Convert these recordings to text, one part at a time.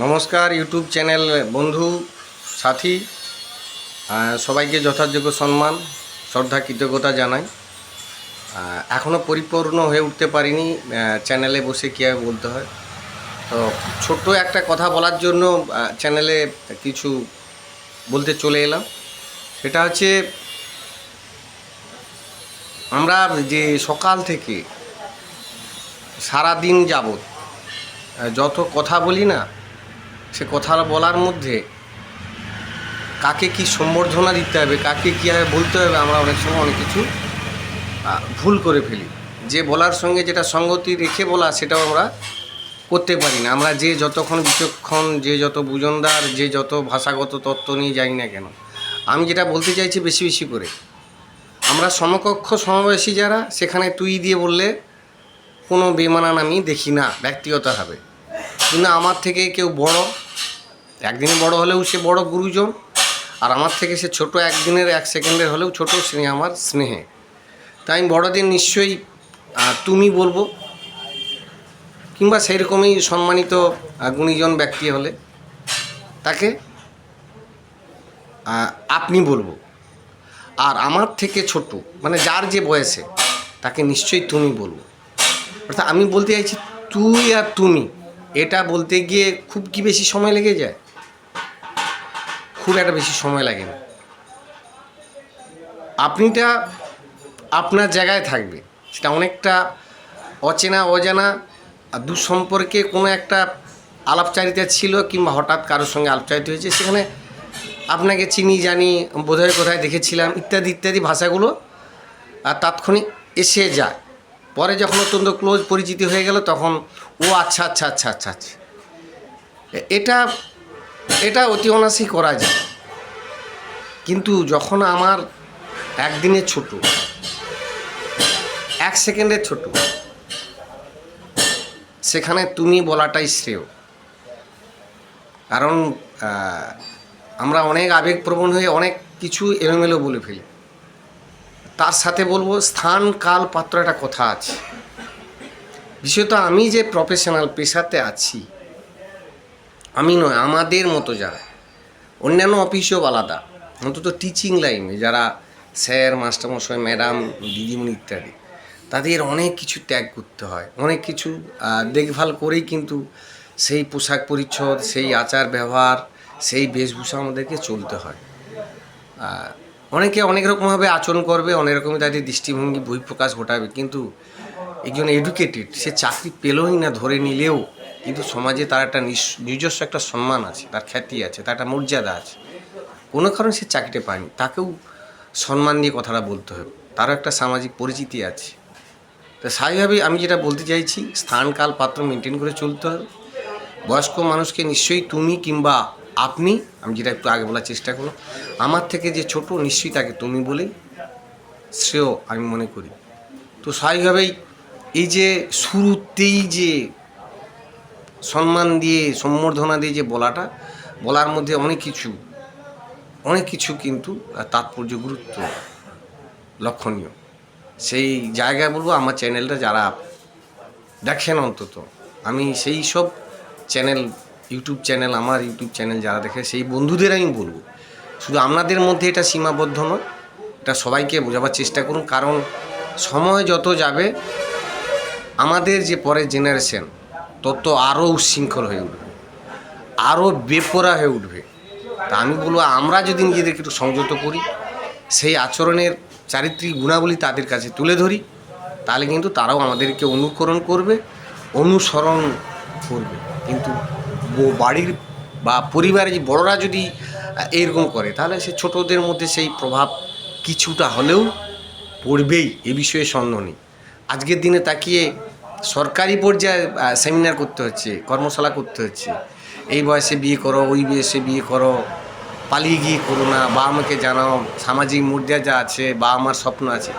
নমস্কার YouTube channel বন্ধু, সাথী সবাইকে যথাযোগ্য সম্মান, শ্রদ্ধা, কৃতজ্ঞতা জানাই। এখনও পরিপূর্ণ হয়ে উঠতে পারিনি চ্যানেলে বসে কীভাবে বলতে হয়। তো ছোট্ট একটা কথা বলার জন্য চ্যানেলে কিছু বলতে চলে এলাম। সেটা হচ্ছে, আমরা যে সকাল থেকে সারা দিন যাবত যত কথা বলি না সে কথা বলার মধ্যে কাকে কি সম্বর্ধনা দিতে হবে, কাকে কীভাবে বলতে হবে, আমরা অনেক সময় অনেক কিছু ভুল করে ফেলি। যে বলার সঙ্গে যেটা সঙ্গতি রেখে বলা, সেটাও আমরা করতে পারি না। আমরা যে যতক্ষণ বিচক্ষণ, যে যত বুজনদার, যে যত ভাষাগত তত্ত্ব নিয়ে যাই না কেন, আমি যেটা বলতে চাইছি বেশি বেশি করে, আমরা সমকক্ষ সমাবেশী যারা, সেখানে তুই দিয়ে বললে কোনো বেমানান আমি দেখি না, ব্যক্তিগতভাবে। কিন্তু আমার থেকে কেউ বড়, একদিনে বড় হলেও সে বড় গুরুজন, আর আমার থেকে সে ছোট একদিনের এক সেকেন্ডের হলেও ছোট স্নেহ আমার স্নেহে। তাই আমি বড়দের নিশ্চয়ই তুমি বলব, কিংবা সেই রকমই সম্মানিত গুণীজন ব্যক্তি হলে তাকে আপনি বলব। আর আমার থেকে ছোট মানে যার যে বয়সে, তাকে নিশ্চয়ই তুমি বলব। অর্থাৎ আমি বলতে চাইছি তুই আর তুমি। এটা বলতে গিয়ে খুব কি বেশি সময় লেগে যায়? খুব একটা বেশি সময় লাগে না। আপনিটা আপনার জায়গায় থাকবে। সেটা অনেকটা অচেনা, অজানা দুঃসম্পর্কে কোনো একটা আলাপচারিতা ছিল কিংবা হঠাৎ কারোর সঙ্গে আলাপচারিত হয়েছে, সেখানে আপনাকে চিনি, জানি, বোধহয় কোথায় দেখেছিলাম, ইত্যাদি ইত্যাদি ভাষাগুলো, আর তাৎক্ষণিক এসে যায়। পরে যখন অত্যন্ত ক্লোজ পরিচিতি হয়ে গেল, তখন, ও আচ্ছা আচ্ছা আচ্ছা আচ্ছা আচ্ছা। এটা এটা অতি অনায়াসেই করা যায়। কিন্তু যখন আমার একদিনের ছোট, এক সেকেন্ডের ছোট, সেখানে তুমি বলাটাই শ্রেয়। কারণ আমরা অনেক আবেগপ্রবণ হয়ে অনেক কিছু এলোমেলো বলে ফেলি। তার সাথে বলব, স্থান, কাল, পাত্র একটা কথা আছে। বিশেষত আমি যে প্রফেশনাল পেশাতে আছি, আমি নয়, আমাদের মতো যারা, অন্যান্য অফিসেও আলাদা, অন্তত টিচিং লাইনে যারা স্যার, মাস্টারমশাই, ম্যাডাম, দিদিমণি ইত্যাদি, তাদের অনেক কিছু ত্যাগ করতে হয়। অনেক কিছু দেখভাল করেই কিন্তু সেই পোশাক পরিচ্ছদ, সেই আচার ব্যবহার সেই বেশভূষা আমাদেরকে চলতে হয়। অনেকে অনেক রকমভাবে আচরণ করবে, অনেক রকমই তাদের দৃষ্টিভঙ্গি বহিঃপ্রকাশ ঘটাবে। কিন্তু একজন এডুকেটেড সে চাকরি পেলই না ধরে নিলেও কিন্তু সমাজে তার একটা নিজস্ব একটা সম্মান আছে, তার খ্যাতি আছে, তার একটা মর্যাদা আছে। কোনো কারণে সে চাকরিটা পায়নি, তাকেও সম্মান দিয়ে কথাটা বলতে হবে। তারও একটা সামাজিক পরিচিতি আছে। তো স্বাভাবিকভাবেই আমি যেটা বলতে চাইছি স্থান কাল পাত্র মেনটেন করে চলতে হবে। বয়স্ক মানুষকে নিশ্চয়ই তুমি কিংবা আপনি, আমি যেটা একটু আগে বলার চেষ্টা করলাম, আমার থেকে যে ছোট নিশ্চয়ই তাকে তুমি বলেই শ্রেয় আমি মনে করি। তো স্বাভাবিকভাবেই এই যে শুরুতেই যে সম্মান দিয়ে, সম্বর্ধনা দিয়ে যে বলাটা, বলার মধ্যে অনেক কিছু অনেক কিছু কিন্তু তাৎপর্য গুরুত্ব লক্ষণীয়। সেই জায়গায় বলব আমার চ্যানেলটা যারা দেখেন অন্তত, আমি সেই সব চ্যানেল ইউটিউব চ্যানেল, আমার ইউটিউব চ্যানেল যারা দেখে, সেই বন্ধুদের আমি বলব। শুধু আপনাদের মধ্যে এটা সীমাবদ্ধ নয়, এটা সবাইকে বোঝাবার চেষ্টা করুন। কারণ সময় যত যাবে, আমাদের যে পরের জেনারেশন তত আরও উচ্ছৃঙ্খল হয়ে উঠবে, আরও বেপরা হয়ে উঠবে। তা আমি বলব, আমরা যদি নিজেদেরকে একটু সংযত করি, সেই আচরণের চারিত্রিক গুণাবলী তাদের কাছে তুলে ধরি, তাহলে কিন্তু তারাও আমাদেরকে অনুকরণ করবে, অনুসরণ করবে। কিন্তু বাড়ির বা পরিবারের বড়রা যদি এরকম করে, তাহলে সে ছোটদের মধ্যে সেই প্রভাব কিছুটা হলেও পড়বেই, এ বিষয়ে সন্দেহ নেই। আজকের দিনে তাকিয়ে সরকারি পর্যায়ে সেমিনার করতে হচ্ছে, কর্মশালা করতে হচ্ছে। এই বয়সে বিয়ে করো, ওই বয়সে বিয়ে করো, পালিয়ে গিয়ে করো না বা আমাকে জানাও, সামাজিক মর্যাদা আছে বা আমার স্বপ্ন আছে।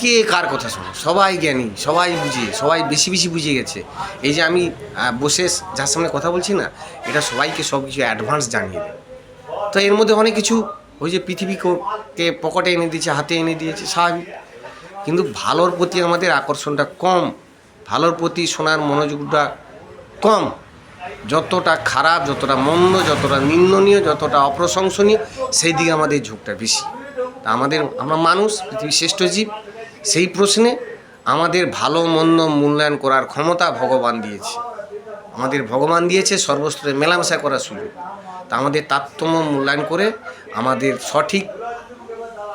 কে কার কথা শোনো? সবাই জ্ঞানী, সবাই বুঝে সবাই বেশি বেশি বুঝে গেছে। এই যে আমি বসে যার সামনে কথা বলছি না, এটা সবাইকে সব কিছু অ্যাডভান্স জানিয়ে দেয়। তো এর মধ্যে অনেক কিছু ওই যে পৃথিবীকে পকেটে এনে দিয়েছে, হাতে এনে দিয়েছে, স্বাভাবিক। কিন্তু ভালোর প্রতি আমাদের আকর্ষণটা কম, ভালোর প্রতি শোনার মনোযোগটা কম। যতটা খারাপ, যতটা মন্দ, যতটা নিন্দনীয়, যতটা অপ্রশংসনীয়, সেই দিকে আমাদের ঝোঁকটা বেশি। তা আমাদের, আমরা মানুষ, পৃথিবীর শ্রেষ্ঠ জীব সেই প্রশ্নে আমাদের ভালো মন্দ মূল্যায়ন করার ক্ষমতা ভগবান দিয়েছে। আমাদের ভগবান দিয়েছে সর্বস্তরে মেলামেশা করার সুযোগ। তা আমাদের তারতম্য মূল্যায়ন করে আমাদের সঠিক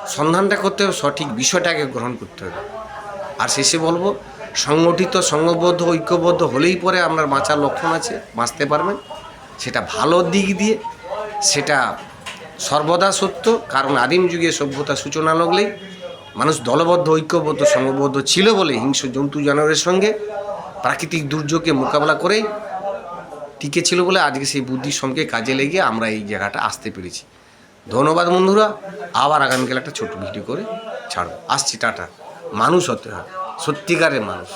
সন্ধানটা করতে হবে, সঠিক বিষয়টাকে গ্রহণ করতে হবে। আর শেষে বলব, সংগঠিত, সংঘবদ্ধ, ঐক্যবদ্ধ হলেই পরে আপনার বাঁচার লক্ষণ আছে, বাঁচতে পারবেন। সেটা ভালো দিক দিয়ে, সেটা সর্বদা সত্য। কারণ আদিম যুগে সভ্যতা সূচনা লগলেই মানুষ দলবদ্ধ, ঐক্যবদ্ধ সংবদ্ধ ছিল বলে হিংস্র জন্তু জানোয়ারের সঙ্গে প্রাকৃতিক দুর্যোগকে মোকাবেলা করে টিকে ছিল বলে আজকে সেই বুদ্ধির সঙ্গে কাজে লেগে আমরা এই জায়গাটা আসতে পেরেছি। ধন্যবাদ বন্ধুরা, আবার আগামীকাল একটা ছোট ভিডিও করে ছাড়ব। আসছি, টাটা। মানুষ হতে হয় সত্যিকারের মানুষ।